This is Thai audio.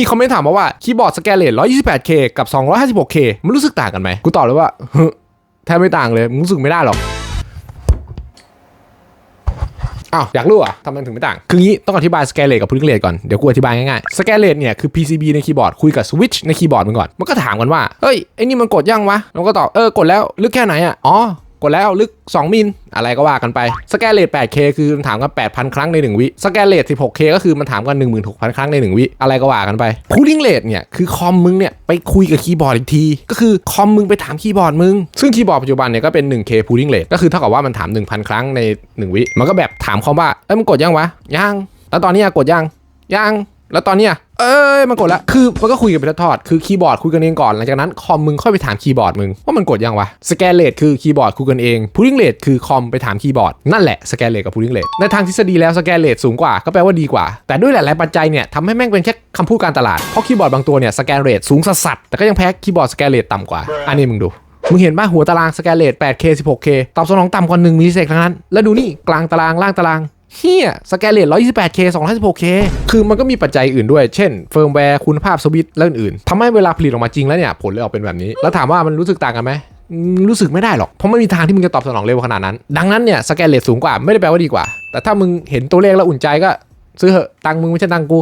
มีคอมเมนต์ถามมาว่าคีย์บอร์ดสแกนเลต 128K กับ 256K มันรู้สึกต่างกันไหม กูตอบเลยว่าแทบไม่ต่างเลยมึงรู้สึกไม่ได้หรอกอ้าวอยากรู้อะทำไมถึงไม่ต่าง คืองี้ต้องอธิบายสแกนเลตกับพูลิงเลตก่อน เดี๋ยวกูอธิบายง่ายๆ สแกนเลตเนี่ยคือ PCB ในคีย์บอร์ดคุยกับสวิตช์ในคีย์บอร์ดมันก่อน มันก็ถามกันว่า เฮ้ย ไอ้นี่มันกดยังวะ เราก็ตอบ เออกดแล้ว ลึกแค่ไหนอะ อ๋อ กดแล้วลึก 2 มิลอะไรก็ว่ากันไป สแกนเลต 8K คือมันถามกัน 8,000 ครั้งใน 1 วิ สแกนเลต 16K ก็คือมันถามกัน 16,000 ครั้งใน 1 วิ อะไรก็ว่ากันไปพูลิงเลตเนี่ย คือคอมมึงเนี่ยไปคุยกับคีย์บอร์ดอีกที ก็คือคอมมึงไปถามคีย์บอร์ดมึง ซึ่งคีย์บอร์ดปัจจุบันเนี่ยก็เป็น 1K pooling rate ก็คือเท่ากับว่ามันถาม 1,000 ครั้งใน 1 วิ มันก็แบบถามคอมว่า เอ้ยมึงกดยังวะ ยัง แล้วตอนนี้กดยัง ยัง แล้วตอนเนี้ย เอ้ยมันกดละคือมันก็คุยกันเป็นทอดๆคือคีย์บอร์ดคุยกันเองก่อนหลังจากนั้นคอมมึงค่อยไปถามคีย์บอร์ดมึงว่ามันกดยังวะสแกนเลตคือคีย์บอร์ดคุยกันเองพูลิงเลตคือคอมไปถามคีย์บอร์ดนั่นแหละสแกนเลตกับพูลิงเลตในทางทฤษฎีแล้วสแกนเลตสูงกว่าก็แปลว่าดีกว่า แต่ด้วยหลายๆปัจจัยเนี่ยทำให้แม่งเป็นแค่คำพูดการตลาดเพราะคีย์บอร์ดบางตัวเนี่ยสแกนเรทสูงสัสๆแต่ก็ยังแพ้คีย์บอร์ดสแกนเรทต่ำกว่าอันนี้มึงดูมึงเห็นป่ะหัวตารางสแกนเลต 8K 16K ตอบสนองต่ำกว่า1มิลลิเซกทั้งนั้น แล้วดูนี่กลางตารางล่างตาราง เฮียสแกนเลต 128K 256K คือมันก็มีปัจจัยอื่นด้วย เช่น เฟิร์มแวร์ คุณภาพสวิตช์และอื่นๆทำให้เวลาผลิตออกมาจริงแล้วเนี่ย ผลเลยออกเป็นแบบนี้ แล้วถามว่ามันรู้สึกต่างกันไหมรู้สึกไม่ได้หรอก เพราะไม่มีทางที่มึงจะตอบสนองเร็วขนาดนั้น ดังนั้นเนี่ยสแกนเลตสูงกว่าไม่ได้แปลว่าดีกว่า แต่ถ้ามึงเห็นตัวเลขแล้วอุ่นใจก็ ซื้อเหอะตังมึงไม่ใช่ตังกู